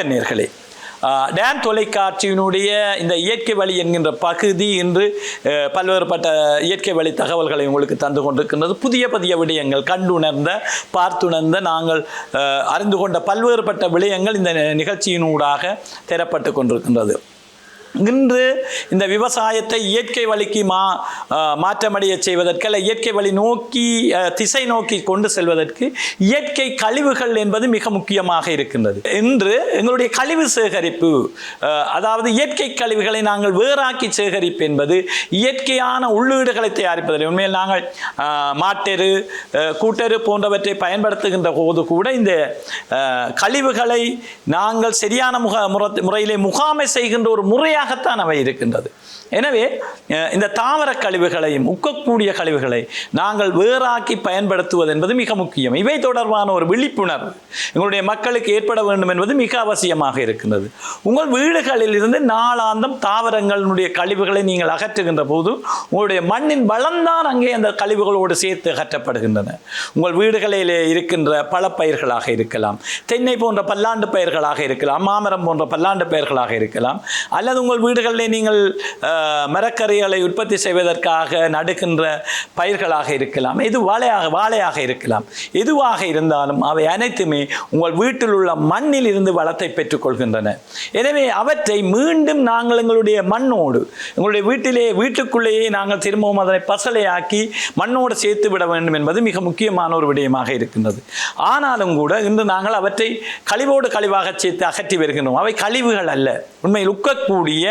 வணக்க நேர்களே டேன் தொலைக்காட்சியினுடைய இந்த இயற்கை வழி என்கின்ற பகுதி இன்று பல்வேறுபட்ட இயற்கை வழி தகவல்களை உங்களுக்கு தந்து கொண்டிருக்கின்றது. புதிய புதிய விடயங்கள் கண்டுணர்ந்த பார்த்துணர்ந்த நாங்கள் அஹ், அறிந்து கொண்ட பல்வேறுபட்ட விடயங்கள் இந்த நிகழ்ச்சியினூடாக தரப்பட்டு கொண்டிருக்கின்றது. இன்று இந்த விவசாயத்தை இயற்கை வழிக்கு மா மாற்றமடைய செய்வதற்கு அல்ல இயற்கை வழி நோக்கி திசை நோக்கி கொண்டு செல்வதற்கு இயற்கை கழிவுகள் என்பது மிக முக்கியமாக இருக்கின்றது. இன்று எங்களுடைய கழிவு சேகரிப்பு அதாவது இயற்கை கழிவுகளை நாங்கள் வேறாக்கி சேகரிப்பு என்பது இயற்கையான உள்ளீடுகளை தயாரிப்பதில் உண்மையில் நாங்கள் மாட்டெரு கூட்டெரு போன்றவற்றை பயன்படுத்துகின்ற போது கூட இந்த கழிவுகளை நாங்கள் சரியான முக முற- முறையிலே முகாமை செய்கின்ற ஒரு முறையாகத்தான் அவை இருக்கின்றது. எனவே இந்த தாவர கழிவுகளையும் உக்கக்கூடிய கழிவுகளை நாங்கள் வேறாக்கி பயன்படுத்துவது என்பது மிக முக்கியம். இவை தொடர்பான ஒரு விழிப்புணர்வு. எங்களுடைய மக்களுக்கு ஏற்பட வேண்டும் என்பது மிக அவசியமாக இருக்கின்றது. உங்கள் வீடுகளில் இருந்து நாளாந்தம் தாவரங்களுடைய கழிவுகளை நீங்கள் அகற்றுகின்ற போது உங்களுடைய மண்ணின் வளம்தான் அங்கே அந்த கழிவுகளோடு சேர்த்து அகற்றப்படுகின்றன. உங்கள் வீடுகளிலே இருக்கின்ற பழப்பயிர்களாக இருக்கலாம் தென்னை போன்ற பல்லாண்டு பயிர்களாக இருக்கலாம் மாமரம் போன்ற பல்லாண்டு பயிர்களாக இருக்கலாம் அல்லது உங்கள் வீடுகளிலே நீங்கள் மரக்கறிகளை உற்பத்தி செய்வதற்காக நடுக்கின்ற பயிர்களாக இருக்கலாம். எது வாழையாக வாழையாக இருக்கலாம். எதுவாக இருந்தாலும் அவை அனைத்துமே உங்கள் வீட்டில் உள்ள மண்ணில் இருந்து வளத்தை பெற்றுக்கொள்கின்றன எனவே அவற்றை மீண்டும் நாங்கள் எங்களுடைய மண்ணோடு எங்களுடைய வீட்டிலே வீட்டுக்குள்ளேயே நாங்கள் திரும்பவும் அதனை பசலையாக்கி மண்ணோடு சேர்த்து விட வேண்டும் என்பது மிக முக்கியமான ஒரு விடயமாக இருக்கின்றது. ஆனாலும் கூட இன்று நாங்கள் அவற்றை கழிவோடு கழிவாக சேர்த்து அகற்றி வருகின்றோம். அவை கழிவுகள் அல்ல. உண்மையில் உக்கக்கூடிய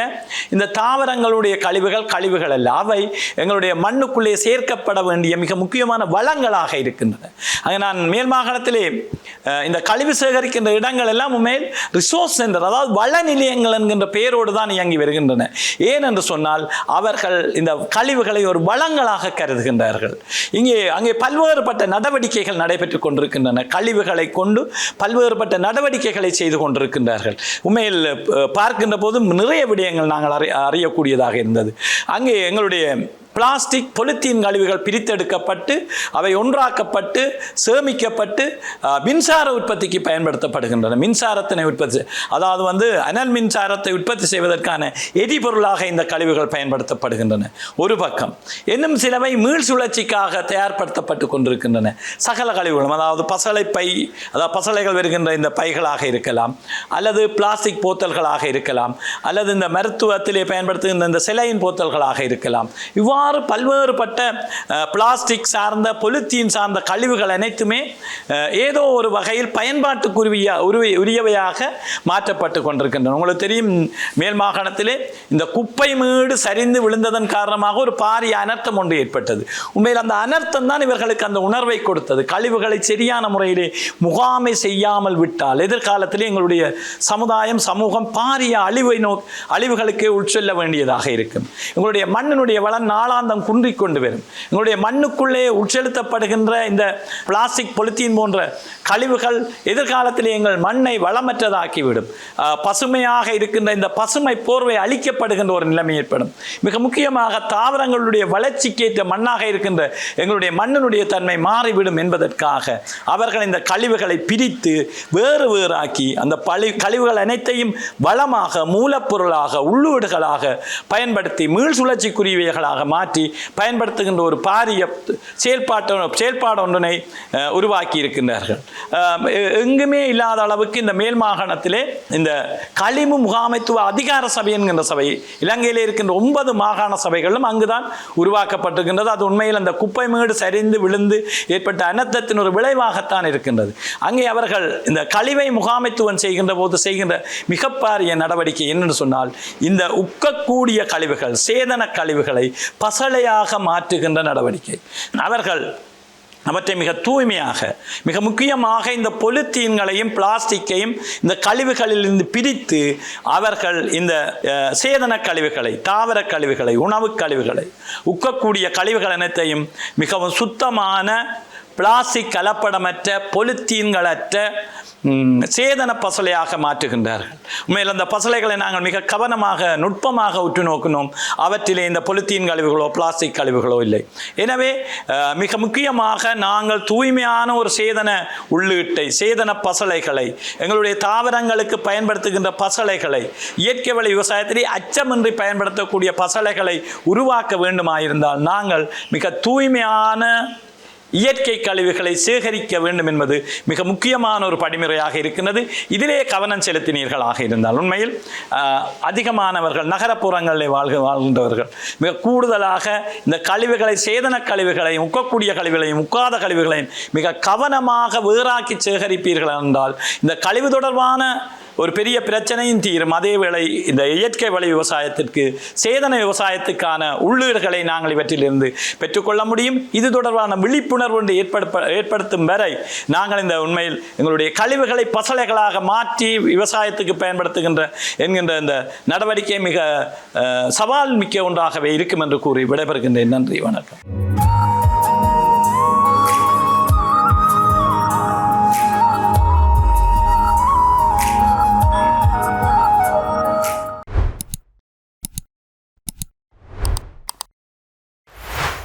இந்த தாவரங்களுடைய கழிவுகள் கழிவுகள் அல்ல. அவை எங்களுடைய மண்ணுக்குள்ளே சேர்க்கப்பட வேண்டிய மிக முக்கியமான வளங்களாக இருக்கின்றன. அங்கே நான் மேல் மாகாணத்திலே இந்த கழிவு சேகரிக்கின்ற இடங்கள் எல்லாம் உண்மையில் ரிசோர்ஸ் சென்டர் அதாவது வள நிலையங்கள் என்கின்ற பெயரோடு தான் இயங்கி வருகின்றன. ஏன் என்று சொன்னால் அவர்கள் இந்த கழிவுகளை ஒரு வளங்களாக கருதுகின்றார்கள். இங்கே அங்கே பல்வேறுபட்ட நடவடிக்கைகள் நடைபெற்றுக் கொண்டிருக்கின்றன. கழிவுகளை கொண்டு பல்வேறுபட்ட நடவடிக்கைகளை செய்து கொண்டிருக்கின்றார்கள். உண்மையில் பார்க்கின்ற போது நிறைய விடயங்கள் நாங்கள் அறி அறியக்கூடியதாக இருந்தது. அங்கே எங்களுடைய பிளாஸ்டிக் பொலித்தீன் கழிவுகள் பிரித்தெடுக்கப்பட்டு அவை ஒன்றாக்கப்பட்டு சேமிக்கப்பட்டு மின்சார உற்பத்திக்கு பயன்படுத்தப்படுகின்றன. மின்சாரத்தினை உற்பத்தி அதாவது வந்து அனல் மின்சாரத்தை உற்பத்தி செய்வதற்கான எரிபொருளாக இந்த கழிவுகள் பயன்படுத்தப்படுகின்றன. ஒரு பக்கம். இன்னும் சிலவை மீள் சுழற்சிக்காக தயார்படுத்தப்பட்டு கொண்டிருக்கின்றன. சகல கழிவுகளும் அதாவது பசலை பை அதாவது பசலைகள் வருகின்ற இந்த பைகளாக இருக்கலாம் அல்லது பிளாஸ்டிக் போத்தல்களாக இருக்கலாம் அல்லது இந்த மருத்துவத்திலே பயன்படுத்துகின்ற இந்த சிலையின் போத்தல்களாக இருக்கலாம். இவ்வாறு பல்வேறுபட்ட பிளாஸ்டிக் சார்ந்த பொலித்தீன் சார்ந்த கழிவுகள் அனைத்துமே ஏதோ ஒரு வகையில் பயன்பாட்டுக்குரிய உருவி உரியவையாக மாற்றப்பட்டு கொண்டிருக்கின்றன. உங்களுக்கு தெரியும் மேல் மாகாணத்திலே இந்த குப்பை மேடு சரிந்து விழுந்ததன் காரணமாக ஒரு பாரிய அனர்த்தம் ஒன்று ஏற்பட்டது. உண்மையில் அந்த அனர்த்தம் தான் இவர்களுக்கு அந்த உணர்வை கொடுத்தது. கழிவுகளை சரியான முறையிலே முகாமை செய்யாமல் விட்டால் எதிர்காலத்திலே எங்களுடைய சமுதாயம் சமூகம் பாரிய அழிவை நோ அழிவுகளுக்கே உட்செல்ல வேண்டியதாக இருக்கும். எங்களுடைய மண்ணினுடைய வளம் நாள் காலாந்தம் குன்றிக் கொண்டு வரும். எங்களுடைய மண்ணுக்குள்ளே உட்செலுத்தப்படுகின்ற இந்த பிளாஸ்டிக் பொலித்தீன் போன்ற கழிவுகள் எதிர்காலத்தில் எங்கள் மண்ணை வளமற்றதாக்கிவிடும். பசுமையாக இருக்கின்ற இந்த பசுமை போர்வை அழிக்கப்படுகின்ற ஒரு நிலைமை ஏற்படும். மிக முக்கியமாக தாவரங்களுடைய வளர்ச்சிக்கேற்ற மண்ணாக இருக்கின்ற எங்களுடைய மண்ணினுடைய தன்மை மாறிவிடும் என்பதற்காக அவர்கள் இந்த கழிவுகளை பிரித்து வேறு வேறாக்கி அந்த பழி கழிவுகள் அனைத்தையும் வளமாக மூலப்பொருளாக உள்ளூடுகளாக பயன்படுத்தி மீள் சுழற்சிக்குரியவைகளாக மாற்றி பயன்படுத்துகின்ற ஒரு பாரிய செயல்பாட்டு செயல்பாடு ஒன்றினை உருவாக்கி இருக்கின்றார்கள். எங்குமே இல்லாத அளவுக்கு இந்த மேல் மாகாணத்திலே இந்த களிமு முகாமைத்துவ அதிகார சபை என்கின்ற சபை இலங்கையிலே இருக்கின்ற ஒன்பது மாகாண சபைகளும் அங்குதான் உருவாக்கப்பட்டிருக்கின்றது. அது உண்மையில் அந்த குப்பை மேடு சரிந்து விழுந்து ஏற்பட்ட அனர்த்தத்தின் ஒரு விளைவாகத்தான் இருக்கின்றது. அங்கே அவர்கள் இந்த கழிவை முகாமைத்துவம் செய்கின்ற போது செய்கின்ற மிகப்பாரிய நடவடிக்கை என்னன்னு சொன்னால் இந்த உக்கக்கூடிய கழிவுகள் சேதன கழிவுகளை பசளையாக மாற்றுகின்ற நடவடிக்கை. அவர்கள் அவற்றை மிக தூய்மையாக மிக முக்கியமாக இந்த பொலித்தீன்களையும் பிளாஸ்டிக்கையும் இந்த கழிவுகளிலிருந்து பிரித்து அவர்கள் இந்த சேதன கழிவுகளை தாவர கழிவுகளை உணவு கழிவுகளை உக்கக்கூடிய கழிவுகள் அனைத்தையும் மிகவும் சுத்தமான பிளாஸ்டிக் கலப்படமற்ற பொலித்தீன்களற்ற சேதன பசலையாக மாற்றுகின்றார்கள். உண்மையில் அந்த பசலைகளை நாங்கள் மிக கவனமாக நுட்பமாக உற்று நோக்கினோம். அவற்றிலே இந்த பொலித்தீன் கழிவுகளோ பிளாஸ்டிக் கழிவுகளோ இல்லை. எனவே மிக முக்கியமாக நாங்கள் தூய்மையான ஒரு சேதன உள்ளீட்டை சேதன பசலைகளை எங்களுடைய தாவரங்களுக்கு பயன்படுத்துகின்ற பசலைகளை இயற்கை வழி விவசாயத்திலே அச்சமின்றி பயன்படுத்தக்கூடிய பசலைகளை உருவாக்க வேண்டுமாயிருந்தால் நாங்கள் மிக தூய்மையான இயற்கை கழிவுகளை சேகரிக்க வேண்டும் என்பது மிக முக்கியமான ஒரு படிமுறையாக இருக்கின்றது. இதிலே கவனம் செலுத்தினீர்களாக இருந்தால் உண்மையில் அதிகமானவர்கள் நகரப்புறங்களில் வாழ்க வாழ்கின்றவர்கள் மிக கூடுதலாக இந்த கழிவுகளை சேதன கழிவுகளையும் உக்கக்கூடிய கழிவுகளையும் உக்காத கழிவுகளையும் மிக கவனமாக வேறாக்கி சேகரிப்பீர்கள் என்றால் இந்த கழிவு தொடர்பான ஒரு பெரிய பிரச்சனையும் தீரும். அதே வேளை இந்த இயற்கை வழி விவசாயத்திற்கு சேதன விவசாயத்துக்கான உள்ளீடுகளை நாங்கள் இவற்றிலிருந்து பெற்றுக்கொள்ள முடியும். இது தொடர்பான விழிப்புணர்வு ஒன்று ஏற்படுத்த ஏற்படுத்தும் வரை நாங்கள் இந்த உண்மையில் எங்களுடைய கழிவுகளை பசலைகளாக மாற்றி விவசாயத்துக்கு பயன்படுத்துகின்ற என்கின்ற இந்த நடவடிக்கை மிக சவால் மிக்க ஒன்றாகவே இருக்கும் என்று கூறி விடைபெறுகின்றேன். நன்றி வணக்கம்.